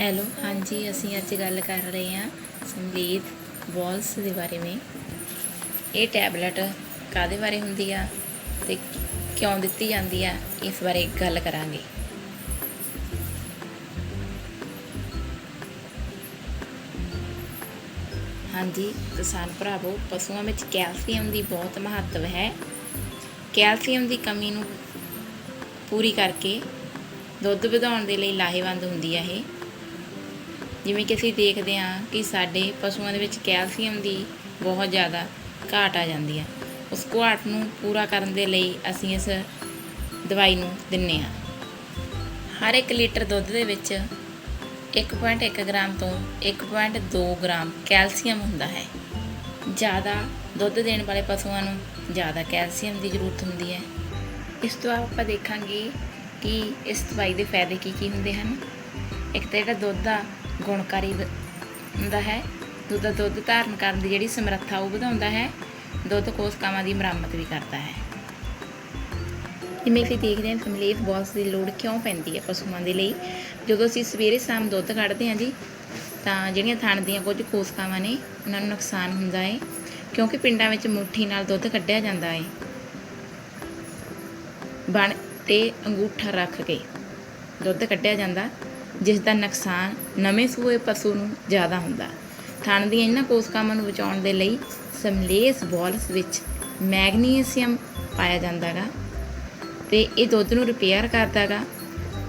Hello, ਹਾਂਜੀ, ਅਸੀਂ ਅੱਜ ਗੱਲ ਕਰ ਰਹੇ ਹਾਂ ਸੰਗੀਤ ਬੋਲਸ ਦੇ ਬਾਰੇ ਵਿੱਚ। ਇਹ ਟੈਬਲੇਟ ਕਾਦੇ ਬਾਰੇ ਹੁੰਦੀ ਆ ਤੇ ਕਿਉਂ ਦਿੱਤੀ ਜਾਂਦੀ ਆ, ਇਸ ਬਾਰੇ ਗੱਲ ਕਰਾਂਗੇ। ਹਾਂਜੀ, ਕਿਸਾਨ ਭਰਾਵੋ, ਪਸ਼ੂਆਂ ਵਿੱਚ ਕੈਲਸ਼ੀਅਮ ਦੀ ਬਹੁਤ ਮਹੱਤਵ ਹੈ। ਕੈਲਸ਼ੀਅਮ ਦੀ ਕਮੀ ਨੂੰ ਪੂਰੀ ਕਰਕੇ ਦੁੱਧ ਵਧਾਉਣ ਦੇ ਲਈ ਲਾਹੇਵੰਦ ਹੁੰਦੀ ਹੈ ਇਹ। ਜਿਵੇਂ ਕਿ ਅਸੀਂ ਦੇਖਦੇ ਹਾਂ ਕਿ ਸਾਡੇ ਪਸ਼ੂਆਂ ਦੇ ਵਿੱਚ ਕੈਲਸ਼ੀਅਮ ਦੀ ਬਹੁਤ ਜ਼ਿਆਦਾ ਘਾਟ ਆ ਜਾਂਦੀ ਹੈ। ਉਸ ਘਾਟ ਨੂੰ ਪੂਰਾ ਕਰਨ ਦੇ ਲਈ ਅਸੀਂ ਇਸ ਦਵਾਈ ਨੂੰ ਦਿੰਨੇ ਹਾਂ। ਹਰ ਇੱਕ ਲੀਟਰ ਦੁੱਧ ਦੇ ਵਿੱਚ 1.1 ਗ੍ਰਾਮ ਤੋਂ 1.2 ਗ੍ਰਾਮ ਕੈਲਸ਼ੀਅਮ ਹੁੰਦਾ ਹੈ। ਜ਼ਿਆਦਾ ਦੁੱਧ ਦੇਣ ਵਾਲੇ ਪਸ਼ੂਆਂ ਨੂੰ ਜ਼ਿਆਦਾ ਕੈਲਸ਼ੀਅਮ ਦੀ ਜ਼ਰੂਰਤ ਹੁੰਦੀ ਹੈ। ਇਸ ਤੋਂ ਆਪਾਂ ਦੇਖਾਂਗੇ ਕਿ ਇਸ ਦਵਾਈ ਦੇ ਫਾਇਦੇ ਕੀ ਕੀ ਹੁੰਦੇ ਹਨ। ਇੱਕ ਤਾਂ ਜਿਹੜਾ ਦੁੱਧ ਆ ਗੁਣਕਾਰੀ ਹੁੰਦਾ ਹੈ। ਦੁੱਧ ਦਾ ਦੁੱਧ ਧਾਰਨ ਕਰਨ ਦੀ ਜਿਹੜੀ ਸਮਰੱਥਾ ਉਹ ਵਧਾਉਂਦਾ ਹੈ। ਦੁੱਧ ਕੋਸ਼ਕਾਵਾਂ ਦੀ ਮੁਰੰਮਤ ਵੀ ਕਰਦਾ ਹੈ। ਜਿਵੇਂ ਕਿ ਦੇਖਦੇ ਹਾਂ ਫੈਮਿਲੀ ਬੋਲਸ ਦੀ ਲੋੜ ਕਿਉਂ ਪੈਂਦੀ ਹੈ ਪਸ਼ੂਆਂ ਦੇ ਲਈ? ਜਦੋਂ ਅਸੀਂ ਸਵੇਰੇ ਸ਼ਾਮ ਦੁੱਧ ਕੱਢਦੇ ਹਾਂ ਜੀ, ਤਾਂ ਜਿਹੜੀਆਂ ਥਣ ਦੀਆਂ ਕੁਝ ਕੋਸ਼ਕਾਵਾਂ ਨੇ, ਉਹਨਾਂ ਨੂੰ ਨੁਕਸਾਨ ਹੁੰਦਾ ਹੈ। ਕਿਉਂਕਿ ਪਿੰਡਾਂ ਵਿੱਚ ਮੁੱਠੀ ਨਾਲ ਦੁੱਧ ਕੱਢਿਆ ਜਾਂਦਾ ਹੈ। ਬਣ ਤੇ ਅੰਗੂਠਾ ਰੱਖ ਕੇ ਦੁੱਧ ਕੱਢਿਆ ਜਾਂਦਾ। ਜਿਸ ਦਾ ਨੁਕਸਾਨ ਨਵੇਂ ਸੂਏ ਪਸ਼ੂ ਨੂੰ ਜ਼ਿਆਦਾ ਹੁੰਦਾ। ਥਣ ਦੀਆਂ ਇਹਨਾਂ ਕੋਸ਼ਕਾਵਾਂ ਨੂੰ ਬਚਾਉਣ ਦੇ ਲਈ ਸਮਲੇਸ ਬੋਲਸ ਵਿੱਚ ਮੈਗਨੀਸੀਅਮ ਪਾਇਆ ਜਾਂਦਾ ਗਾ ਤੇ ਇਹ ਦੁੱਧ ਨੂੰ ਰਿਪੇਅਰ ਕਰਦਾ ਗਾ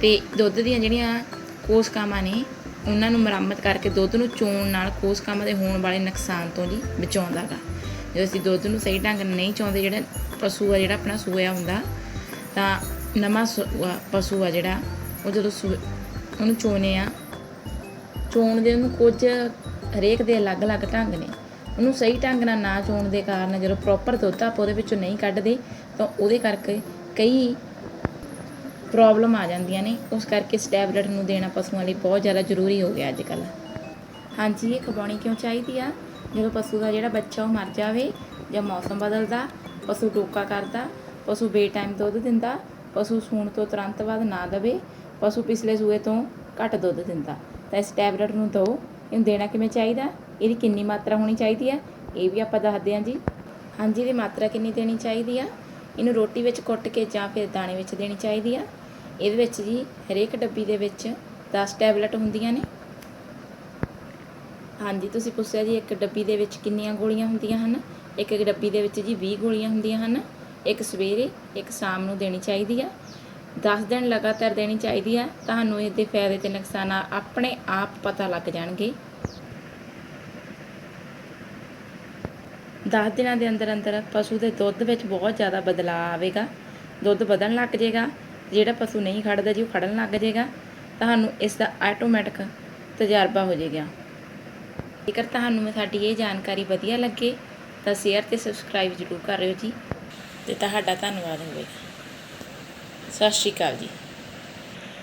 ਤੇ ਦੁੱਧ ਦੀਆਂ ਜਿਹੜੀਆਂ ਕੋਸ਼ਕਾਵਾਂ ਨੇ, ਉਹਨਾਂ ਨੂੰ ਮੁਰੰਮਤ ਕਰਕੇ ਦੁੱਧ ਨੂੰ ਚੋਣ ਨਾਲ ਕੋਸ਼ਕਾਵਾਂ ਦੇ ਹੋਣ ਵਾਲੇ ਨੁਕਸਾਨ ਤੋਂ ਜੀ ਬਚਾਉਂਦਾ ਗਾ ਜਦੋਂ ਅਸੀਂ ਦੁੱਧ ਨੂੰ ਸਹੀ ਢੰਗ ਨਾਲ ਨਹੀਂ ਚਾਹੁੰਦੇ ਜਿਹੜਾ ਪਸ਼ੂ ਆ, ਜਿਹੜਾ ਆਪਣਾ ਸੂਆ ਹੁੰਦਾ, ਤਾਂ ਨਵਾਂ ਸੂਆ- ਪਸ਼ੂ ਆ ਜਿਹੜਾ, ਉਹ ਜਦੋਂ ਸੂ ਉਹਨੂੰ ਚੋਣੇ ਆ। ਚੋਣ ਦੇ ਉਹਨੂੰ ਕੁਝ ਹਰੇਕ ਦੇ ਅਲੱਗ-ਅਲੱਗ ਢੰਗ ਨੇ। ਉਹਨੂੰ ਸਹੀ ਢੰਗ ਨਾਲ ਨਾ ਚੋਣ ਦੇ ਕਾਰਨ ਜਦੋਂ ਪ੍ਰੋਪਰ ਦੁੱਧ ਆਪਾਂ ਉਹਦੇ ਵਿੱਚੋਂ ਨਹੀਂ ਕੱਢਦੇ, ਤਾਂ ਉਹਦੇ ਕਰਕੇ ਕਈ ਪ੍ਰੋਬਲਮ ਆ ਜਾਂਦੀਆਂ ਨੇ। ਉਸ ਕਰਕੇ ਇਸ ਟੈਬਲੇਟ ਨੂੰ ਦੇਣਾ ਪਸ਼ੂਆਂ ਲਈ ਬਹੁਤ ਜ਼ਿਆਦਾ ਜ਼ਰੂਰੀ ਹੋ ਗਿਆ ਅੱਜ ਕੱਲ੍ਹ ਹਾਂਜੀ, ਇਹ ਖਵਾਉਣੀ ਕਿਉਂ ਚਾਹੀਦੀ ਆ? ਜਦੋਂ ਪਸ਼ੂ ਦਾ ਜਿਹੜਾ ਬੱਚਾ ਉਹ ਮਰ ਜਾਵੇ ਜਾਂ ਮੌਸਮ ਬਦਲਦਾ, ਪਸ਼ੂ ਟੋਕਾ ਕਰਦਾ, ਪਸ਼ੂ ਬੇਟਾਈਮ ਦੁੱਧ ਦਿੰਦਾ, ਪਸ਼ੂ ਸੂਣ ਤੋਂ ਤੁਰੰਤ ਬਾਅਦ ਨਾ ਦਵੇ ਪਸ਼ੂ ਪਿਛਲੇ ਸੂਏ ਤੋਂ ਘੱਟ ਦੁੱਧ ਦਿੰਦਾ। ਤਾਂ ਇਸ ਟੈਬਲੇਟ ਨੂੰ ਦਿਓ ਇਹਨੂੰ ਦੇਣਾ ਕਿਵੇਂ ਚਾਹੀਦਾ? ਇਹਦੀ ਕਿੰਨੀ ਮਾਤਰਾ ਹੋਣੀ ਚਾਹੀਦੀ ਹੈ ਇਹ ਵੀ ਆਪਾਂ ਦੱਸਦੇ ਹਾਂ ਜੀ। ਹਾਂਜੀ, ਇਹਦੀ ਮਾਤਰਾ ਕਿੰਨੀ ਦੇਣੀ ਚਾਹੀਦੀ ਆ? ਇਹਨੂੰ ਰੋਟੀ ਵਿੱਚ ਕੁੱਟ ਕੇ ਜਾਂ ਫਿਰ ਦਾਣੇ ਵਿੱਚ ਦੇਣੀ ਚਾਹੀਦੀ ਆ? ਇਹਦੇ ਵਿੱਚ ਜੀ ਹਰੇਕ ਡੱਬੀ ਦੇ ਵਿੱਚ 10 ਟੈਬਲੇਟ ਹੁੰਦੀਆਂ ਨੇ। ਹਾਂਜੀ, ਤੁਸੀਂ ਪੁੱਛਿਆ ਜੀ, ਇੱਕ ਡੱਬੀ ਦੇ ਵਿੱਚ ਕਿੰਨੀਆਂ ਗੋਲੀਆਂ ਹੁੰਦੀਆਂ ਹਨ? ਇੱਕ ਇੱਕ ਡੱਬੀ ਦੇ ਵਿੱਚ ਜੀ 20 ਗੋਲੀਆਂ ਹੁੰਦੀਆਂ ਹਨ। ਇੱਕ ਸਵੇਰੇ, ਇੱਕ ਸ਼ਾਮ ਨੂੰ ਦੇਣੀ ਚਾਹੀਦੀ ਆ। 10 ਦਿਨ ਲਗਾਤਾਰ ਦੇਣੀ ਚਾਹੀਦੀ ਹੈ ਤੁਹਾਨੂੰ ਇਹਦੇ ਫਾਇਦੇ ਤੇ ਨੁਕਸਾਨ ਆਪਣੇ ਆਪ ਪਤਾ ਲੱਗ ਜਾਣਗੇ। 10 ਦਿਨਾਂ ਦੇ ਅੰਦਰ ਅੰਦਰ ਪਸ਼ੂ ਦੇ ਦੁੱਧ ਵਿੱਚ ਬਹੁਤ ਜ਼ਿਆਦਾ ਬਦਲਾਅ ਆਵੇਗਾ। ਦੁੱਧ ਵਧਣ ਲੱਗ ਜਾਏਗਾ, ਜਿਹੜਾ ਪਸ਼ੂ ਨਹੀਂ ਖੜਦਾ ਜੀ ਉਹ ਖੜਨ ਲੱਗ ਜਾਏਗਾ, ਤੁਹਾਨੂੰ ਇਸ ਦਾ ਆਟੋਮੈਟਿਕ ਤਜਰਬਾ ਹੋ ਜਾਏਗਾ। ਜੇਕਰ ਤੁਹਾਨੂੰ ਸਾਡੀ ਇਹ ਜਾਣਕਾਰੀ ਵਧੀਆ ਲੱਗੇ, ਤਾਂ ਸ਼ੇਅਰ ਤੇ ਸਬਸਕ੍ਰਾਈਬ ਜ਼ਰੂਰ ਕਰਿਓ ਜੀ, ਤੇ ਤੁਹਾਡਾ ਧੰਨਵਾਦ ਹੋਵੇਗਾ। ਸਤਿ ਸ਼੍ਰੀ ਅਕਾਲ ਜੀ।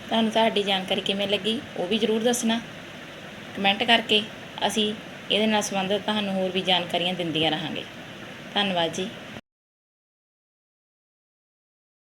ਤੁਹਾਨੂੰ ਸਾਡੀ ਜਾਣਕਾਰੀ ਕਿਵੇਂ ਲੱਗੀ, ਉਹ ਵੀ ਜ਼ਰੂਰ ਦੱਸਣਾ। ਕਮੈਂਟ ਕਰਕੇ ਅਸੀਂ ਇਹਦੇ ਨਾਲ ਸੰਬੰਧਿਤ ਤੁਹਾਨੂੰ ਹੋਰ ਵੀ ਜਾਣਕਾਰੀਆਂ ਦਿੰਦੀਆਂ ਰਹਾਂਗੇ। ਧੰਨਵਾਦ ਜੀ।